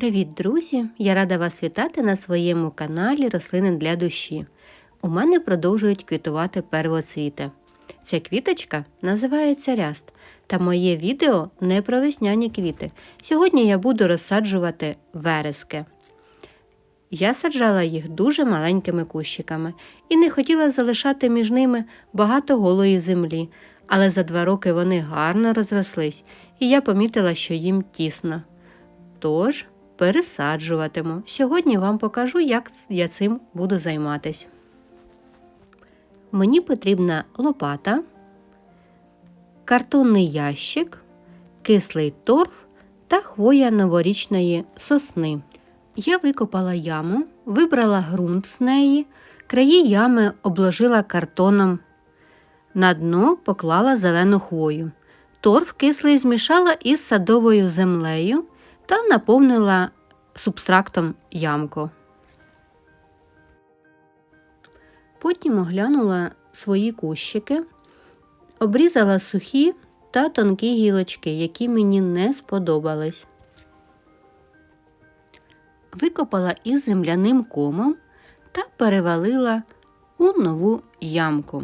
Привіт, друзі! Я рада вас вітати на своєму каналі Рослини для душі. У мене продовжують квітувати первоцвіти. Ця квіточка називається ряст, та моє відео не про весняні квіти. Сьогодні я буду розсаджувати верески. Я саджала їх дуже маленькими кущиками і не хотіла залишати між ними багато голої землі, але за два роки вони гарно розрослись, і я помітила, що їм тісно. Тож пересаджуватиму. Сьогодні вам покажу, як я цим буду займатись. Мені потрібна лопата, картонний ящик, кислий торф та хвоя новорічної сосни. Я викопала яму, вибрала ґрунт з неї, краї ями обложила картоном. На дно поклала зелену хвою. Торф кислий змішала із садовою землею та наповнила субстрактом ямку. Потім оглянула свої кущики, обрізала сухі та тонкі гілочки, які мені не сподобались. Викопала із земляним комом та перевалила у нову ямку.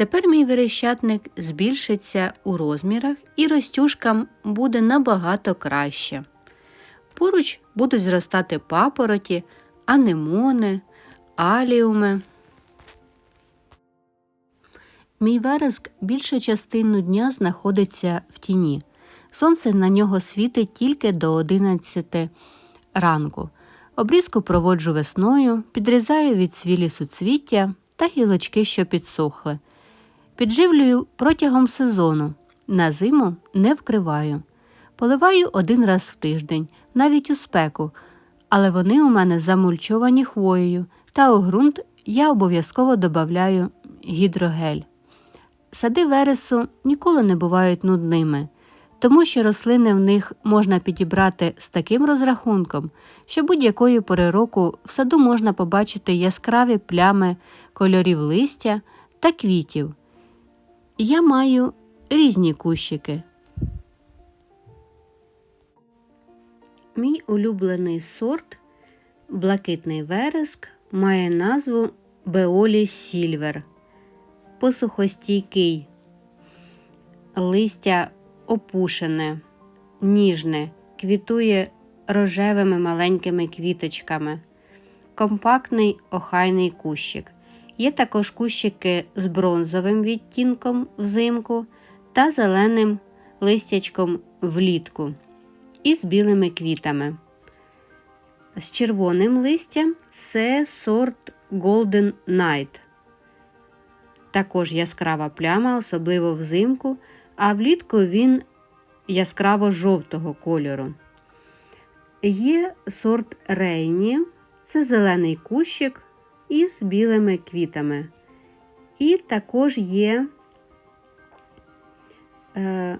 Тепер мій верещатник збільшиться у розмірах і ростюшкам буде набагато краще. Поруч будуть зростати папороті, анемони, аліуми. Мій вереск більшу частину дня знаходиться в тіні. Сонце на нього світить тільки до 11 ранку. Обрізку проводжу весною, підрізаю від свілі суцвіття та гілочки, що підсохли. Підживлюю протягом сезону. На зиму не вкриваю. Поливаю один раз в тиждень, навіть у спеку, але вони у мене замульчовані хвоєю, та у ґрунт я обов'язково додаю гідрогель. Сади вересу ніколи не бувають нудними, тому що рослини в них можна підібрати з таким розрахунком, що будь-якої пори року в саду можна побачити яскраві плями кольорів листя та квітів. Я маю різні кущики. Мій улюблений сорт блакитний вереск має назву Беолі Сільвер. Посухостійкий, листя опушене, ніжне, квітує рожевими маленькими квіточками, компактний охайний кущик. Є також кущики з бронзовим відтінком взимку та зеленим листячком влітку і з білими квітами. З червоним листям це сорт Golden Night. Також яскрава пляма, особливо взимку, а влітку він яскраво жовтого кольору. Є сорт Рейні, це зелений кущик із білими квітами. І також є е,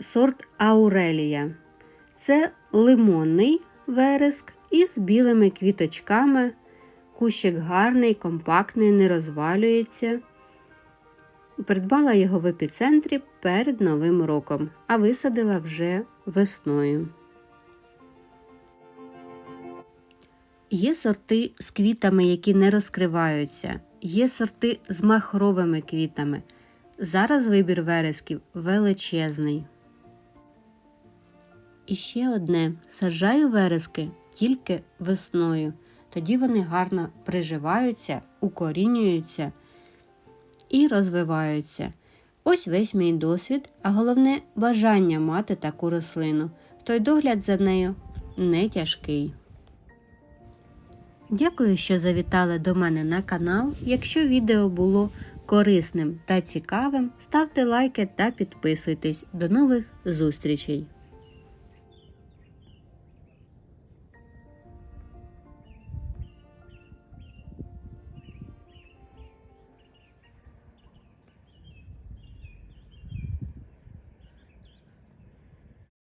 сорт Аурелія. Це лимонний вереск із білими квіточками. Кущик гарний, компактний, не розвалюється. Придбала його в епіцентрі перед Новим роком, а висадила вже весною. Є сорти з квітами, які не розкриваються, є сорти з махровими квітами. Зараз вибір вересків величезний. І ще одне саджаю верески тільки весною. Тоді вони гарно приживаються, укорінюються і розвиваються. Ось весь мій досвід, а головне бажання мати таку рослину. Той догляд за нею не тяжкий. Дякую, що завітали до мене на канал. Якщо відео було корисним та цікавим, ставте лайки та підписуйтесь. До нових зустрічей!